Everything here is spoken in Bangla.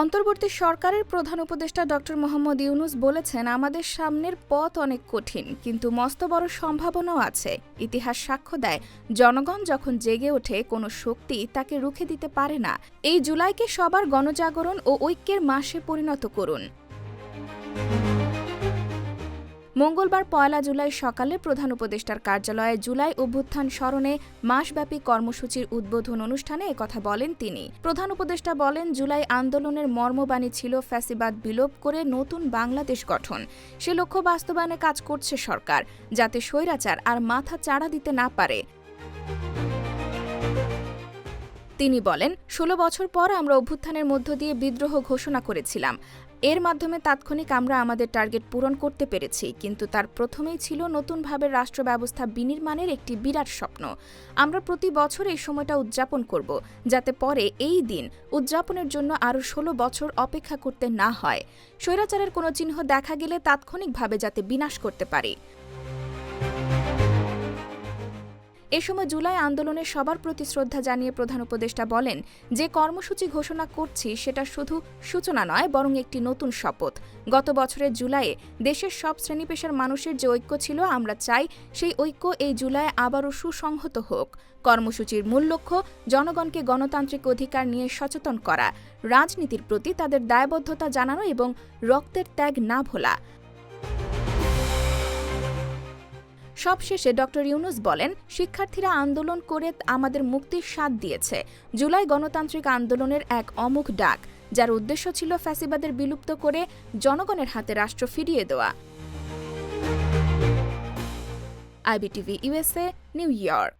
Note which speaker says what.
Speaker 1: অন্তর্বর্তী সরকারের প্রধান উপদেষ্টা ডক্টর মোহাম্মদ ইউনুস বলেছেন, আমাদের সামনের পথ অনেক কঠিন, কিন্তু মস্ত বড় সম্ভাবনাও আছে। ইতিহাস সাক্ষ্য দেয়, জনগণ যখন জেগে ওঠে, কোনো শক্তি তাকে রুখে দিতে পারে না। এই জুলাইকে সবার গণজাগরণ ও ঐক্যের মাসে পরিণত করুন। মঙ্গলবার পয়লা জুলাই সকালে প্রধান উপদেষ্টার কার্যালয়ে জুলাই অভ্যুত্থান স্মরণে মাসব্যাপী কর্মসূচির উদ্বোধন অনুষ্ঠানে একথা বলেন তিনি। প্রধান উপদেষ্টা বলেন, জুলাই আন্দোলনের মর্মবাণী ছিল ফ্যাসিবাদ বিলোপ করে নতুন বাংলাদেশ গঠন। সে লক্ষ্য বাস্তবায়নে কাজ করছে সরকার, যাতে স্বৈরাচার আর মাথা চাড়া দিতে না পারে। তিনি বলেন, ষোলো বছর পর আমরা অভ্যুত্থানের মধ্য দিয়ে বিদ্রোহ ঘোষণা করেছিলাম। এর মাধ্যমে তাৎক্ষণিক আমরা আমাদের টার্গেট পূরণ করতে পেরেছি, কিন্তু তার প্রথমেই ছিল নতুনভাবে রাষ্ট্র ব্যবস্থা বিনির্মাণের একটি বিরাট স্বপ্ন। আমরা প্রতি বছর এই সময়টা উদযাপন করব, যাতে পরে এই দিন উদযাপনের জন্য আরও ষোলো বছর অপেক্ষা করতে না হয়। স্বৈরাচারের কোনো চিহ্ন দেখা গেলে তাৎক্ষণিকভাবে যাতে বিনাশ করতে পারি। এ সময় জুলাই আন্দোলনে সবার প্রতি শ্রদ্ধা জানিয়ে প্রধান উপদেষ্টা বলেন, যে কর্মসূচি ঘোষণা করছি সেটা শুধু সূচনা নয়, বরং একটি নতুন শপথ। গত বছরের জুলাইয়ে দেশের সব শ্রেণি পেশার মানুষের যে ঐক্য ছিল, আমরা চাই সেই ঐক্য এই জুলাই আবারও সুসংহত হোক। কর্মসূচির মূল লক্ষ্য, জনগণকে গণতান্ত্রিক অধিকার নিয়ে সচেতন করা। রাজনীতির প্রতি তাদের দায়বদ্ধতা জানানো এবং রক্তের ত্যাগ না ভোলা। সবশেষে ডক্টর ইউনুস বলেন, শিক্ষার্থীরা আন্দোলন করে আমাদের মুক্তির স্বাদ দিয়েছে। জুলাই গণতান্ত্রিক আন্দোলনের এক অমুখ ডাক, যার উদ্দেশ্য ছিল ফ্যাসিবাদের বিলুপ্ত করে জনগণের হাতে রাষ্ট্র ফিরিয়ে দেওয়া। IBTV USA New York.